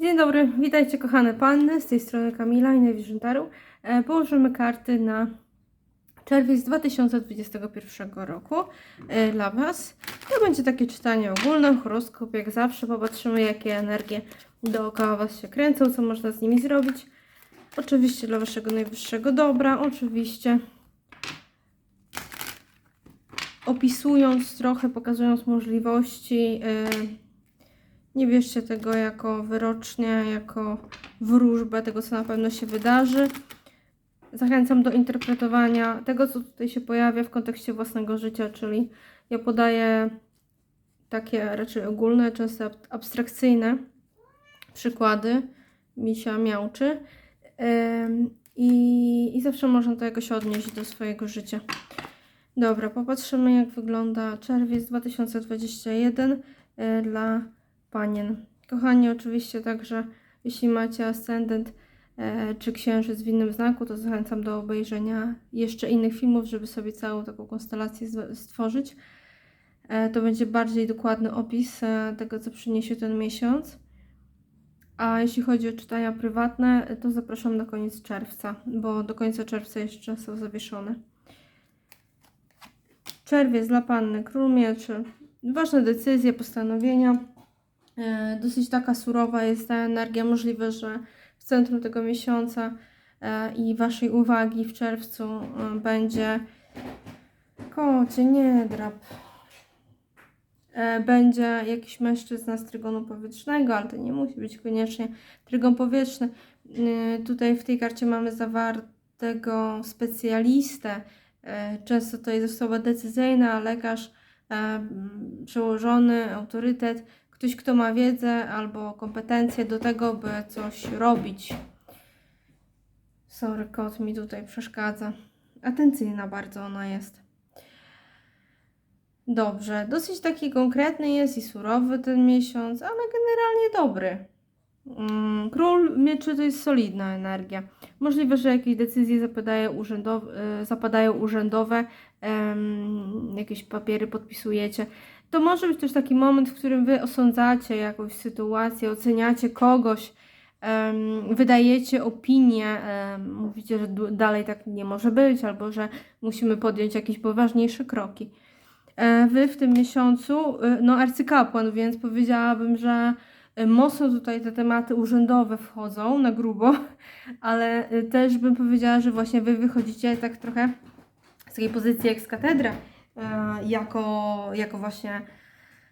Dzień dobry, witajcie kochane panny, z tej strony Kamila i Najwyższym. E, Położymy karty na czerwiec 2021 roku e, dla Was. To będzie takie czytanie ogólne, horoskop jak zawsze. Popatrzymy jakie energie dookoła Was się kręcą, co można z nimi zrobić. Oczywiście dla Waszego najwyższego dobra, oczywiście opisując trochę, pokazując możliwości. e, nie bierzcie tego jako wyrocznie, jako wróżbę tego, co na pewno się wydarzy. Zachęcam do interpretowania tego, co tutaj się pojawia w kontekście własnego życia, czyli ja podaję takie raczej ogólne, często ab- abstrakcyjne przykłady. Misia miałczy. I, I zawsze można to jakoś odnieść do swojego życia. Dobra, popatrzymy jak wygląda czerwiec 2021 y, dla panien. Kochani, oczywiście także, jeśli macie ascendent e, czy księżyc w innym znaku, to zachęcam do obejrzenia jeszcze innych filmów, żeby sobie całą taką konstelację stworzyć. E, to będzie bardziej dokładny opis e, tego, co przyniesie ten miesiąc. A jeśli chodzi o czytania prywatne, to zapraszam na koniec czerwca, bo do końca czerwca jeszcze są zawieszone. Czerwiec dla panny, król mieczy. Ważne decyzje, postanowienia. E, Dosyć taka surowa jest ta energia. Możliwe, że w centrum tego miesiąca e, i Waszej uwagi w czerwcu e, będzie kocie, nie drap. Będzie jakiś mężczyzna z trygonu powietrznego, ale to nie musi być koniecznie trygon powietrzny. Tutaj w tej karcie mamy zawartego specjalistę. Często to jest osoba decyzyjna, lekarz, przełożony, autorytet ktoś, kto ma wiedzę albo kompetencje do tego, by coś robić. Sorry, kot mi tutaj przeszkadza. Atencyjna bardzo ona jest. Dobrze, dosyć taki konkretny jest i surowy ten miesiąc, ale generalnie dobry. Mm, Król mieczy to jest solidna energia. Możliwe, że jakieś decyzje zapadają urzędowe, e, zapadają urzędowe jakieś papiery podpisujecie. To może być też taki moment, w którym wy osądzacie jakąś sytuację, oceniacie kogoś, wydajecie opinię, mówicie, że dalej tak nie może być, albo że musimy podjąć jakieś poważniejsze kroki. E, Wy w tym miesiącu, e, no arcykapłan, więc powiedziałabym, że e, mocno tutaj te tematy urzędowe wchodzą na grubo, ale e, też bym powiedziała, że właśnie wy wychodzicie tak trochę z takiej pozycji jak z katedra, jako, jako właśnie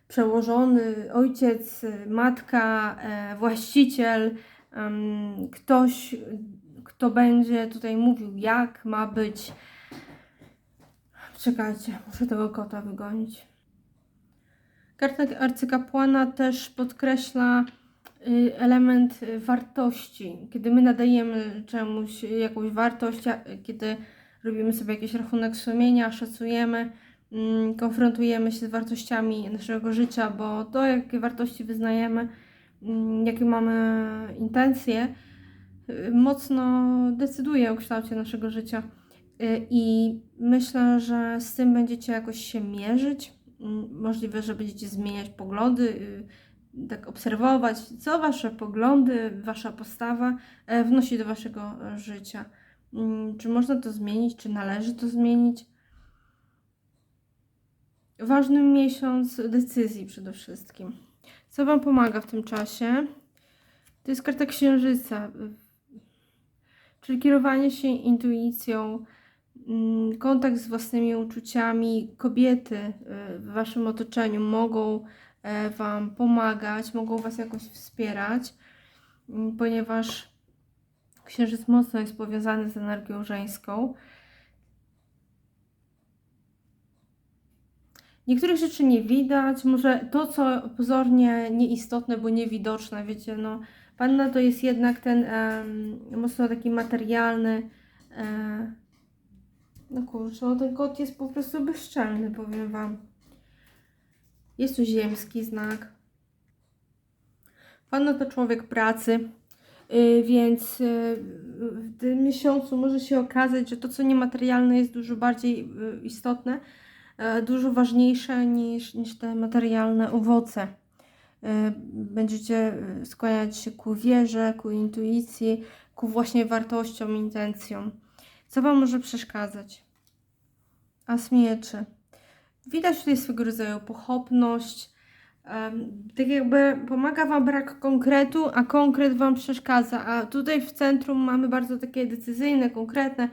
przełożony ojciec, e, matka, e, właściciel, ktoś, kto będzie tutaj mówił, jak ma być. Czekajcie, muszę tego kota wygonić. Karta arcykapłana też podkreśla y, element wartości. Kiedy my nadajemy czemuś jakąś wartość, kiedy robimy sobie jakiś rachunek sumienia, szacujemy, konfrontujemy się z wartościami naszego życia, bo to, jakie wartości wyznajemy, mm, jakie mamy intencje, y, mocno decyduje o kształcie naszego życia. Y, I myślę, że z tym będziecie jakoś się mierzyć. Mm, Możliwe, że będziecie zmieniać poglądy, y, tak obserwować, co wasze poglądy, wasza postawa e, wnosi do waszego życia. Mm, Czy można to zmienić, czy należy to zmienić? Ważny miesiąc decyzji przede wszystkim. Co Wam pomaga w tym czasie? To jest karta księżyca, czyli kierowanie się intuicją, mm, kontakt z własnymi uczuciami. Kobiety y, w Waszym otoczeniu mogą e, Wam pomagać, mogą Was jakoś wspierać, mm, ponieważ księżyc mocno jest powiązany z energią żeńską. Niektórych rzeczy nie widać, może to, co pozornie nieistotne, bo niewidoczne, wiecie, no, panna to jest jednak ten em, mocno taki materialny, e, no kurczę, no ten kot jest po prostu bezczelny, powiem Wam. Jest tu ziemski znak. Panna to człowiek pracy, y, więc y, w tym miesiącu może się okazać, że to, co niematerialne jest dużo bardziej y, istotne, e, dużo ważniejsze niż, niż te materialne owoce. e, będziecie e, skłaniać się ku wierze, ku intuicji, ku właśnie wartościom, intencjom. Co Wam może przeszkadzać? As mieczy. Widać tutaj swego rodzaju pochopność. tak jakby pomaga Wam brak konkretu, a konkret Wam przeszkadza. A tutaj w centrum mamy bardzo takie decyzyjne, konkretne, e,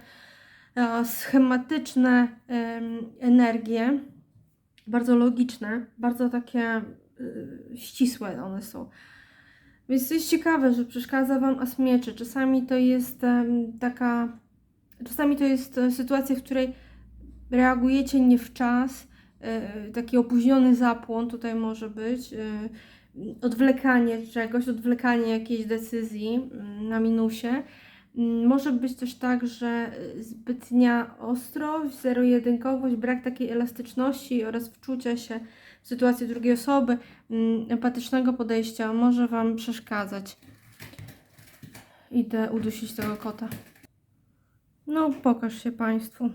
schematyczne em, energie. Bardzo logiczne, bardzo takie y, ścisłe one są. Więc to jest ciekawe, że przeszkadza Wam as mieczy. Czasami to jest taka Czasami to jest e, sytuacja, w której reagujecie nie w czas, e, taki opóźniony zapłon tutaj może być, e, odwlekanie czegoś, odwlekanie jakiejś decyzji mm, na minusie. Mm, Może być też tak, że zbytnia ostrość, zero-jedynkowość, brak takiej elastyczności oraz wczucia się w sytuację drugiej osoby, mm, empatycznego podejścia może Wam przeszkadzać. Idę udusić tego kota. No, pokaż się Państwu.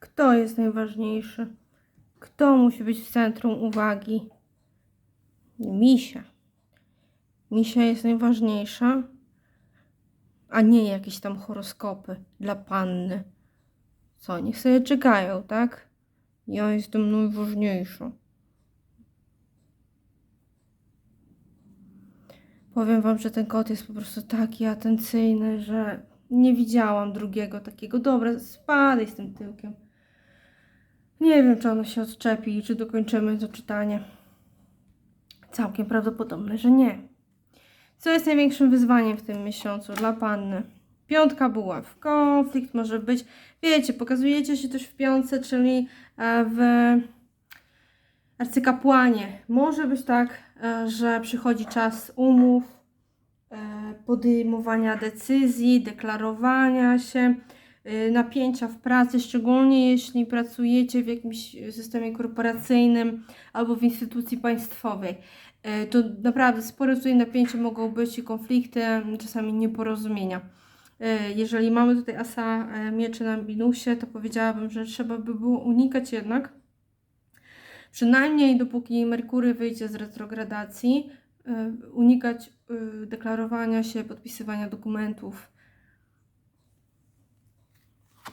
Kto jest najważniejszy? Kto musi być w centrum uwagi? Misia. Misia jest najważniejsza, a nie jakieś tam horoskopy dla panny. Co, niech sobie czekają, tak? Ja jestem najważniejsza. Powiem Wam, że ten kot jest po prostu taki atencyjny, że nie widziałam drugiego takiego. Dobra, spadaj z tym tyłkiem. Nie wiem, czy ono się odczepi i czy dokończymy to czytanie. Całkiem prawdopodobne, że nie. Co jest największym wyzwaniem w tym miesiącu dla panny? Piątka buław. Konflikt może być. Wiecie, pokazujecie się też w piątce, czyli e, w arcykapłanie. Może być tak, e, że przychodzi czas umów, e, podejmowania decyzji, deklarowania się, napięcia w pracy, szczególnie jeśli pracujecie w jakimś systemie korporacyjnym albo w instytucji państwowej. E, To naprawdę spore tutaj napięcia mogą być i konflikty, czasami nieporozumienia. E, Jeżeli mamy tutaj asa e, mieczy na minusie, to powiedziałabym, że trzeba by było unikać jednak, przynajmniej dopóki Merkury wyjdzie z retrogradacji, unikać deklarowania się, podpisywania dokumentów.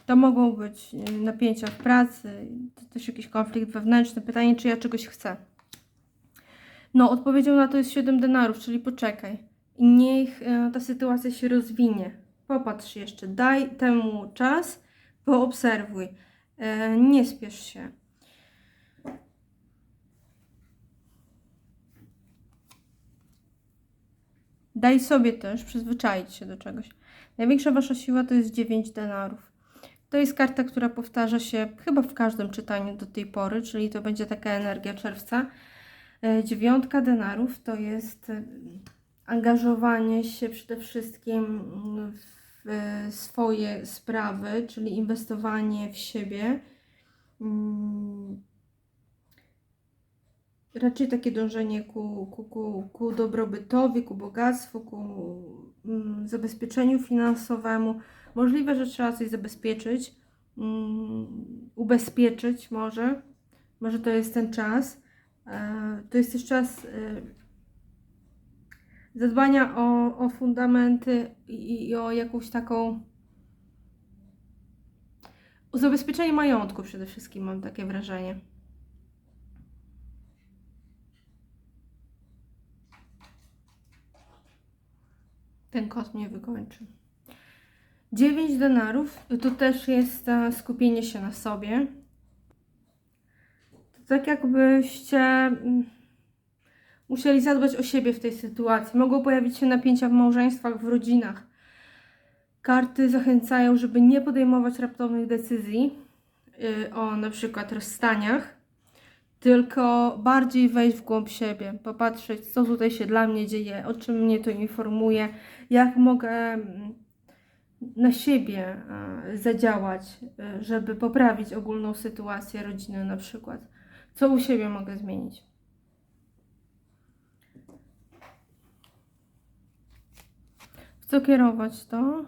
To mogą być napięcia w pracy, to też jakiś konflikt wewnętrzny. Pytanie, czy ja czegoś chcę. No, odpowiedzią na to jest 7 denarów, czyli poczekaj. Niech e, ta sytuacja się rozwinie. Popatrz jeszcze, daj temu czas, poobserwuj. E, nie spiesz się. Daj sobie też przyzwyczaić się do czegoś. Największa wasza siła to jest 9 denarów. To jest karta, która powtarza się chyba w każdym czytaniu do tej pory, czyli to będzie taka energia czerwca. E, Dziewiątka denarów to jest e, angażowanie się przede wszystkim w e, swoje sprawy, czyli inwestowanie w siebie. Mm, Raczej takie dążenie ku, ku, ku, ku dobrobytowi, ku bogactwu, ku mm, zabezpieczeniu finansowemu. Możliwe, że trzeba coś zabezpieczyć, mm, ubezpieczyć może. Może to jest ten czas. E, To jest też czas e, zadbania o, o fundamenty i, i o jakąś taką. O zabezpieczenie majątku przede wszystkim, mam takie wrażenie. Ten kot mnie wykończy. 9 denarów to też jest e, skupienie się na sobie. Tak jakbyście mm, musieli zadbać o siebie w tej sytuacji. Mogą pojawić się napięcia w małżeństwach, w rodzinach. Karty zachęcają, żeby nie podejmować raptownych decyzji y, o na przykład rozstaniach, tylko bardziej wejść w głąb siebie, popatrzeć, co tutaj się dla mnie dzieje, o czym mnie to informuje, jak mogę mm, na siebie zadziałać, e, żeby poprawić ogólną sytuację rodziny na przykład. Co u siebie mogę zmienić? W co kierować to?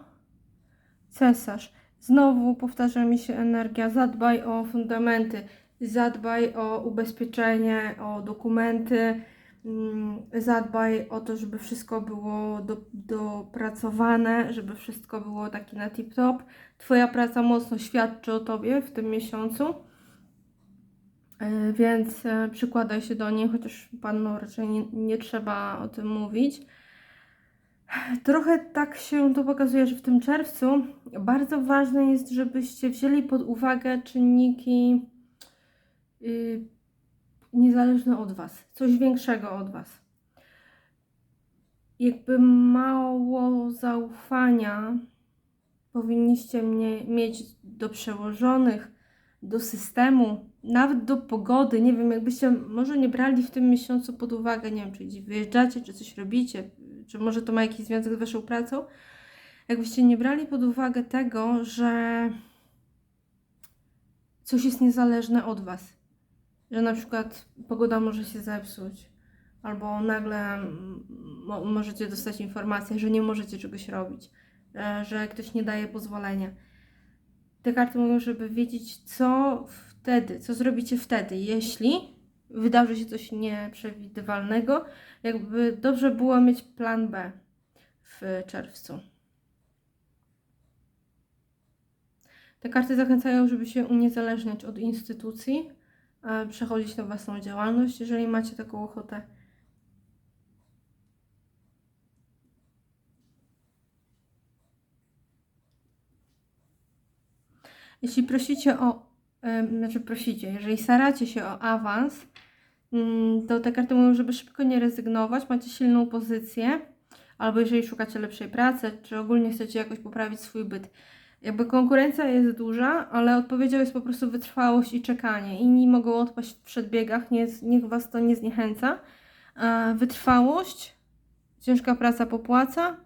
Cesarz. Znowu powtarza mi się energia. Zadbaj o fundamenty, zadbaj o ubezpieczenie, o dokumenty. Mm, Zadbaj o to, żeby wszystko było do, dopracowane, żeby wszystko było takie na tip-top. Twoja praca mocno świadczy o tobie w tym miesiącu. E, Więc e, przykładaj się do niej, chociaż panu raczej nie, nie trzeba o tym mówić. Trochę tak się to pokazuje, że w tym czerwcu bardzo ważne jest, żebyście wzięli pod uwagę czynniki yy, niezależne od Was, coś większego od Was. Jakby mało zaufania powinniście mnie, mieć do przełożonych, do systemu, nawet do pogody. Nie wiem, jakbyście może nie brali w tym miesiącu pod uwagę, nie wiem, czy gdzieś wyjeżdżacie, czy coś robicie, czy może to ma jakiś związek z Waszą pracą. Jakbyście nie brali pod uwagę tego, że coś jest niezależne od Was. Że na przykład pogoda może się zepsuć, albo nagle mo- możecie dostać informację, że nie możecie czegoś robić, e, że ktoś nie daje pozwolenia. Te karty mówią, żeby wiedzieć, co wtedy, co zrobicie wtedy, jeśli wydarzy się coś nieprzewidywalnego, jakby dobrze było mieć plan B w czerwcu. Te karty zachęcają, żeby się uniezależniać od instytucji, e, przechodzić na własną działalność, jeżeli macie taką ochotę. Jeśli prosicie o, znaczy prosicie, jeżeli staracie się o awans, mm, to te karty mówią, żeby szybko nie rezygnować, macie silną pozycję, albo jeżeli szukacie lepszej pracy, czy ogólnie chcecie jakoś poprawić swój byt. Jakby konkurencja jest duża, ale odpowiedzią jest po prostu wytrwałość i czekanie. Inni mogą odpaść w przedbiegach, nie, niech Was to nie zniechęca. E, Wytrwałość, ciężka praca popłaca.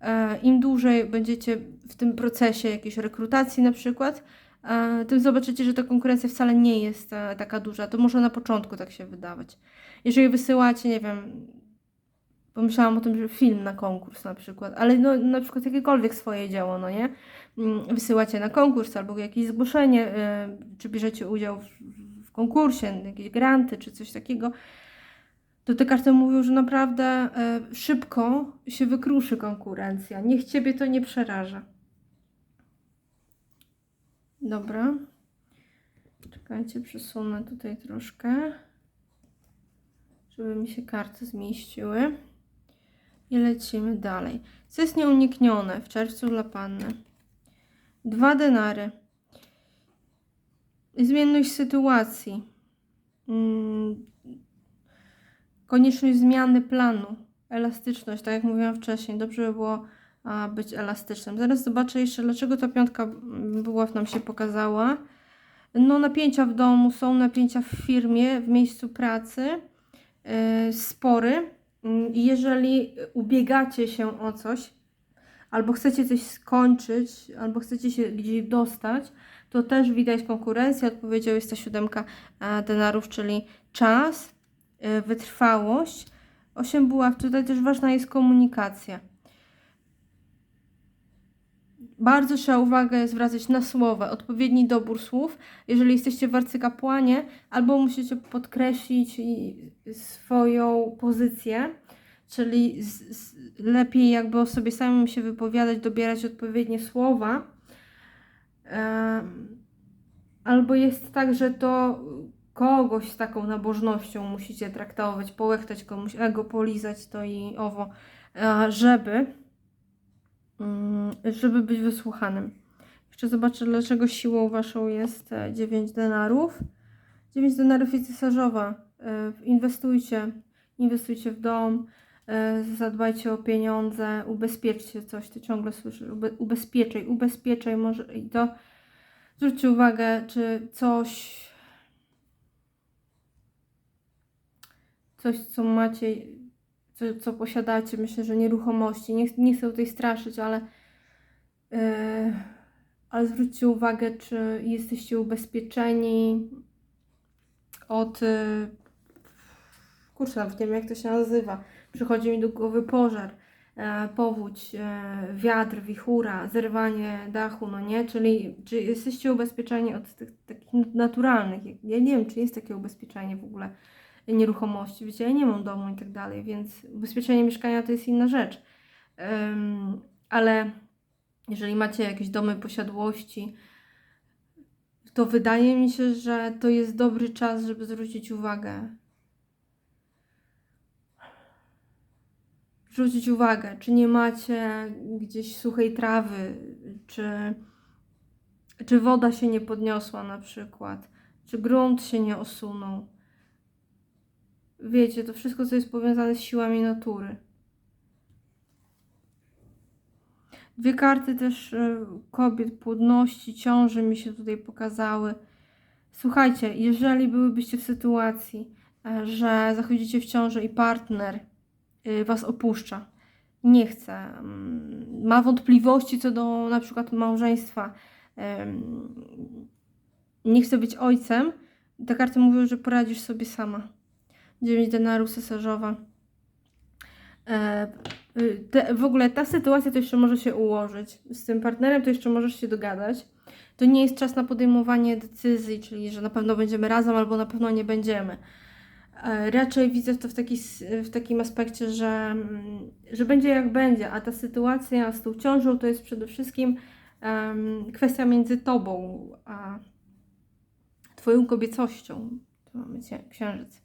E, Im dłużej będziecie w tym procesie jakiejś rekrutacji na przykład, tym zobaczycie, że ta konkurencja wcale nie jest e, taka duża. To może na początku tak się wydawać. Jeżeli wysyłacie, nie wiem, pomyślałam o tym, że film na konkurs na przykład, ale no, na przykład jakiekolwiek swoje dzieło, no nie? Mm, Wysyłacie na konkurs albo jakieś zgłoszenie, y, czy bierzecie udział w, w konkursie, jakieś granty, czy coś takiego, to te karty mówią, że naprawdę szybko się wykruszy konkurencja. Niech Ciebie to nie przeraża. Dobra. Czekajcie, przesunę tutaj troszkę, żeby mi się karty zmieściły. I lecimy dalej. Co jest nieuniknione w czerwcu dla Panny? Dwa denary. Zmienność sytuacji. Mm, Konieczność zmiany planu. Elastyczność, tak jak mówiłam wcześniej. Dobrze by było być elastycznym. Zaraz zobaczę jeszcze, dlaczego ta piątka buław nam się pokazała. No, napięcia w domu są, napięcia w firmie, w miejscu pracy. Yy, spory. Mm, Jeżeli ubiegacie się o coś, albo chcecie coś skończyć, albo chcecie się gdzieś dostać, to też widać konkurencję. Odpowiedzią jest ta siódemka denarów, czyli czas, e, wytrwałość. Osiem buław. Tutaj też ważna jest komunikacja. Bardzo trzeba uwagę zwracać na słowa, odpowiedni dobór słów. Jeżeli jesteście w arcykapłanie, albo musicie podkreślić swoją pozycję, czyli z, z, lepiej jakby o sobie samym się wypowiadać, dobierać odpowiednie słowa. Albo jest tak, że to kogoś z taką nabożnością musicie traktować, połechtać komuś ego, polizać to i owo, żeby, żeby być wysłuchanym. Jeszcze zobaczę, dlaczego siłą waszą jest 9 denarów. 9 denarów jest cesarzowa. E, Inwestujcie, inwestujcie w dom, e, zadbajcie o pieniądze, ubezpieczcie coś, ty ciągle słyszysz, ube, ubezpieczaj, ubezpieczaj może i to zwróćcie uwagę, czy coś coś, co macie, co, posiadacie, myślę, że nieruchomości, nie, nie chcę tutaj straszyć, ale yy, ale zwróćcie uwagę, czy jesteście ubezpieczeni od yy, kurczę, nawet nie wiem jak to się nazywa. Przychodzi mi do głowy pożar, e, powódź, e, wiatr, wichura, zerwanie dachu, no nie? Czyli czy jesteście ubezpieczeni od tych takich naturalnych? Ja nie wiem, czy jest takie ubezpieczenie w ogóle nieruchomości. Wiecie, ja nie mam domu i tak dalej, więc ubezpieczenie mieszkania to jest inna rzecz. Em, ale jeżeli macie jakieś domy posiadłości, to wydaje mi się, że to jest dobry czas, żeby zwrócić uwagę. Zwrócić uwagę, czy nie macie gdzieś suchej trawy, czy, czy woda się nie podniosła na przykład, czy grunt się nie osunął. Wiecie, to wszystko, co jest powiązane z siłami natury. Dwie karty też y, kobiet, płodności, ciąży mi się tutaj pokazały. Słuchajcie, jeżeli byłybyście w sytuacji, e, że zachodzicie w ciążę i partner y, was opuszcza, nie chce, mm, ma wątpliwości co do na przykład małżeństwa, nie chce być ojcem, te karty mówią, że poradzisz sobie sama. 9 denarów cesarzowa. E, y, te, w ogóle ta sytuacja to jeszcze może się ułożyć. Z tym partnerem to jeszcze możesz się dogadać. To nie jest czas na podejmowanie decyzji, czyli że na pewno będziemy razem albo na pewno nie będziemy. E, Raczej widzę to w, taki, w takim aspekcie, że, mm, że będzie jak będzie, a ta sytuacja z tą ciążą to jest przede wszystkim em, kwestia między tobą a twoją kobiecością. Tu mamy księżyc.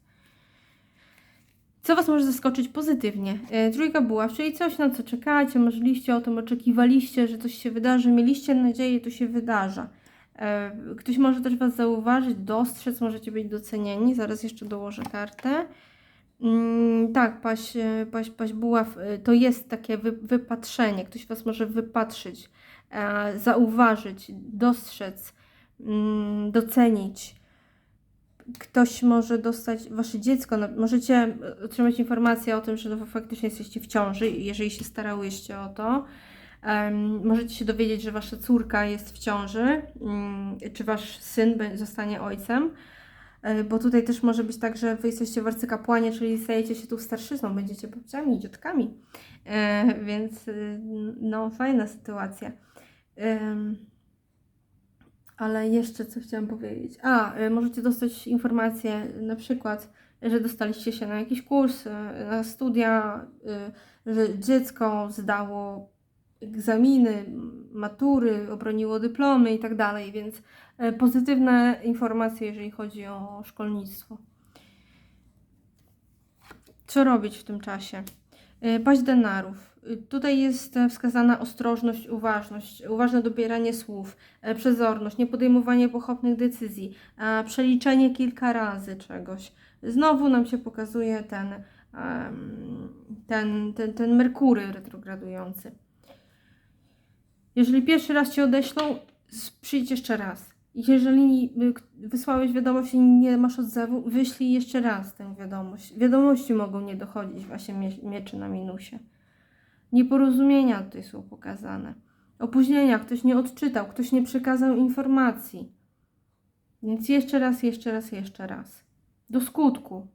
Co Was może zaskoczyć pozytywnie? E, trójka była, czyli coś na co czekacie, marzyliście o tym, oczekiwaliście, że coś się wydarzy, mieliście nadzieję, to się wydarza. E, ktoś może też Was zauważyć, dostrzec, możecie być docenieni. Zaraz jeszcze dołożę kartę. Mm, tak, paś, e, paś, paś buław, to jest takie wy, wypatrzenie. Ktoś Was może wypatrzyć, zauważyć, dostrzec, mm, docenić ktoś może dostać, wasze dziecko, no, możecie otrzymać informację o tym, że no, faktycznie jesteście w ciąży, jeżeli się starałyście o to. Em, możecie się dowiedzieć, że wasza córka jest w ciąży, mm, czy wasz syn zostanie ojcem. E, Bo tutaj też może być tak, że wy jesteście w arcykapłanie, czyli stajecie się tu starszyzną, będziecie babciami, dziotkami. E, więc y, no, fajna sytuacja. Ale jeszcze co chciałam powiedzieć? A, y, możecie dostać informację na przykład, że dostaliście się na jakiś kurs, y, na studia, y, że dziecko zdało egzaminy, matury, obroniło dyplomy i tak dalej, więc pozytywne informacje, jeżeli chodzi o szkolnictwo. Co robić w tym czasie? Paść denarów. Tutaj jest e, wskazana ostrożność, uważność, uważne dobieranie słów, e, przezorność, niepodejmowanie pochopnych decyzji, e, przeliczenie kilka razy czegoś. Znowu nam się pokazuje ten, ten, ten, ten Merkury retrogradujący. Jeżeli pierwszy raz Cię odeślą, przyjdź jeszcze raz. Jeżeli y, wysłałeś wiadomość i nie masz odzewu, wyślij jeszcze raz tę wiadomość. Wiadomości mogą nie dochodzić właśnie mie- mieczy na minusie. Nieporozumienia tutaj są pokazane. Opóźnienia, ktoś nie odczytał, ktoś nie przekazał informacji. Więc jeszcze raz, jeszcze raz, jeszcze raz. Do skutku.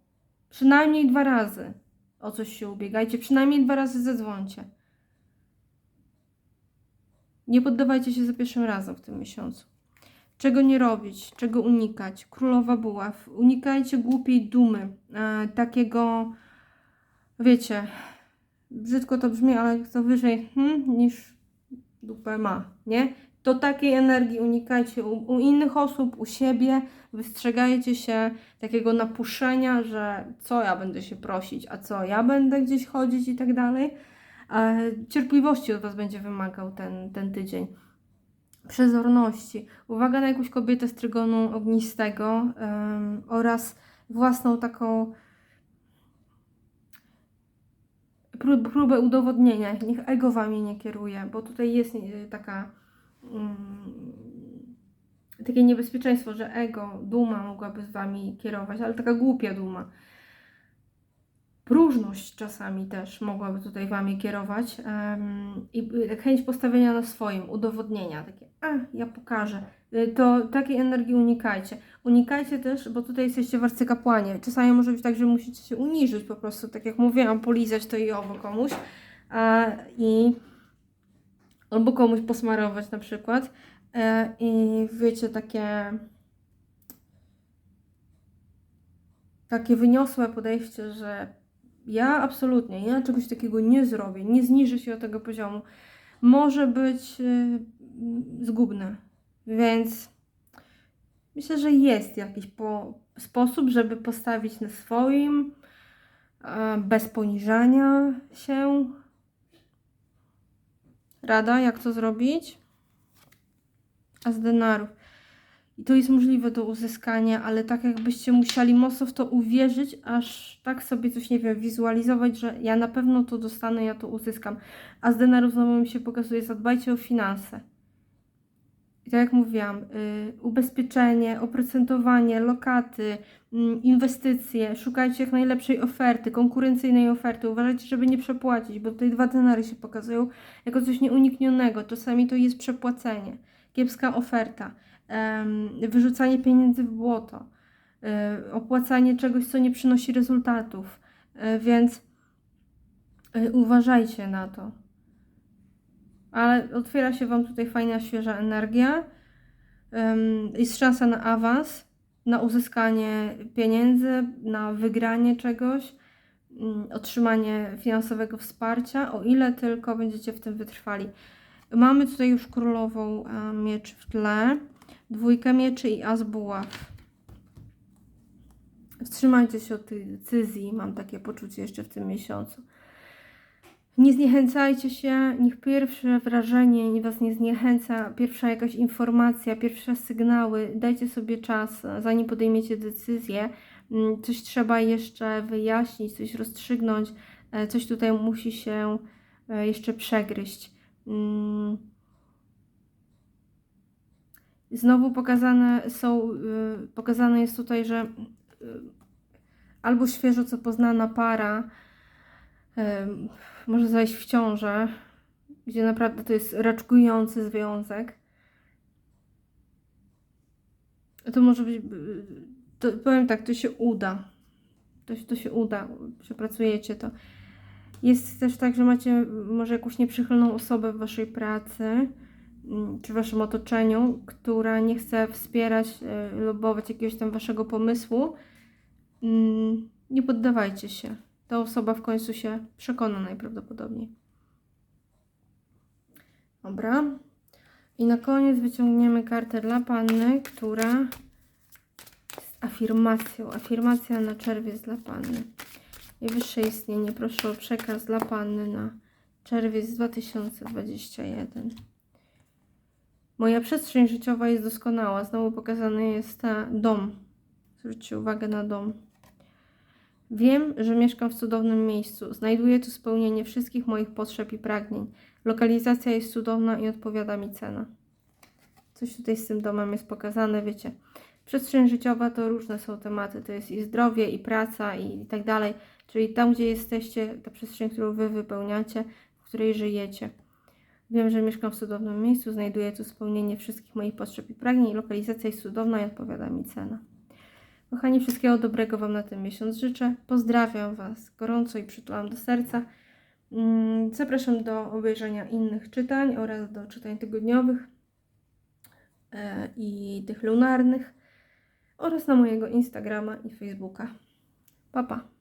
Przynajmniej dwa razy o coś się ubiegajcie, przynajmniej dwa razy zadzwońcie. Nie poddawajcie się za pierwszym razem w tym miesiącu. Czego nie robić, czego unikać? Królowa buław. Unikajcie głupiej dumy, e, takiego, wiecie, brzydko to brzmi, ale kto wyżej hmm, niż dupę ma, nie? To takiej energii unikajcie u, u innych osób, u siebie. Wystrzegajcie się takiego napuszczenia, że co ja będę się prosić, a co ja będę gdzieś chodzić i tak dalej. E, Cierpliwości od Was będzie wymagał ten, ten tydzień. Przezorności. Uwaga na jakąś kobietę z trygonu ognistego em, oraz własną taką prób, próbę udowodnienia. Niech ego Wami nie kieruje, bo tutaj jest e, taka mm, takie niebezpieczeństwo, że ego, duma mogłaby z Wami kierować, ale taka głupia duma. Próżność czasami też mogłaby tutaj Wami kierować i chęć postawienia na swoim, udowodnienia, takie, a ja pokażę. Y, To takiej energii unikajcie. Unikajcie też, bo tutaj jesteście w arcykapłanie. Czasami może być tak, że musicie się uniżyć po prostu, tak jak mówiłam, polizać to i owo komuś a, i albo komuś posmarować na przykład. E, I wiecie, takie takie wyniosłe podejście, że ja absolutnie, ja czegoś takiego nie zrobię, nie zniżę się do tego poziomu, może być y, zgubne. Więc myślę, że jest jakiś po, sposób, żeby postawić na swoim, e, bez poniżania się. Rada, jak to zrobić? A z denarów. I to jest możliwe do uzyskania, ale tak jakbyście musieli mocno w to uwierzyć, aż tak sobie coś, nie wiem, wizualizować, że ja na pewno to dostanę, ja to uzyskam. A z denarów znowu mi się pokazuje, zadbajcie o finanse. I tak jak mówiłam, y, ubezpieczenie, oprocentowanie, lokaty, mm, inwestycje, szukajcie jak najlepszej oferty, konkurencyjnej oferty. Uważajcie, żeby nie przepłacić, bo tutaj dwa denary się pokazują jako coś nieuniknionego. Czasami to jest przepłacenie, kiepska oferta, wyrzucanie pieniędzy w błoto, y, opłacanie czegoś, co nie przynosi rezultatów. Y, Więc y, uważajcie na to ale otwiera się Wam tutaj fajna, świeża energia. Jest szansa na awans, na uzyskanie pieniędzy, na wygranie czegoś, ym, otrzymanie finansowego wsparcia, o ile tylko będziecie w tym wytrwali. Mamy tutaj już królową e, mieczy w tle, dwójkę mieczy i as buław. Wstrzymajcie się od tej decyzji, mam takie poczucie jeszcze w tym miesiącu. Nie zniechęcajcie się, niech pierwsze wrażenie nie Was nie zniechęca, pierwsza jakaś informacja, pierwsze sygnały. Dajcie sobie czas, zanim podejmiecie decyzję. Mm, Coś trzeba jeszcze wyjaśnić, coś rozstrzygnąć, e, coś tutaj musi się e, jeszcze przegryźć. Znowu pokazane są, y, pokazane jest tutaj, że y, albo świeżo co poznana para, em, może zajść w ciążę, gdzie naprawdę to jest raczkujący związek. To może być, to, powiem tak, to się uda. To, to się uda, przepracujecie to. Jest też tak, że macie może jakąś nieprzychylną osobę w waszej pracy, czy w waszym otoczeniu, która nie chce wspierać, e, lobować jakiegoś tam waszego pomysłu. Mm, Nie poddawajcie się ta osoba w końcu się przekona najprawdopodobniej. Dobra. I na koniec wyciągniemy kartę dla panny, która jest afirmacją. Afirmacja na czerwiec dla panny. Najwyższe istnienie. Proszę o przekaz dla panny na czerwiec 2021. Moja przestrzeń życiowa jest doskonała. Znowu pokazany jest ta dom. Zwróćcie uwagę na dom. Wiem, że mieszkam w cudownym miejscu. Znajduję tu spełnienie wszystkich moich potrzeb i pragnień. Lokalizacja jest cudowna i odpowiada mi cena. Coś tutaj z tym domem jest pokazane, wiecie. Przestrzeń życiowa to różne są tematy. To jest i zdrowie, i praca, i, i tak dalej. Czyli tam, gdzie jesteście, ta przestrzeń, którą wy wypełniacie, w której żyjecie. Wiem, że mieszkam w cudownym miejscu, znajduję tu spełnienie wszystkich moich potrzeb i pragnień. Lokalizacja jest cudowna i odpowiada mi cena. Kochani, wszystkiego dobrego Wam na ten miesiąc życzę. Pozdrawiam Was gorąco i przytulam do serca. Mm, Zapraszam do obejrzenia innych czytań oraz do czytań tygodniowych e, i tych lunarnych oraz na mojego Instagrama i Facebooka. Pa, pa.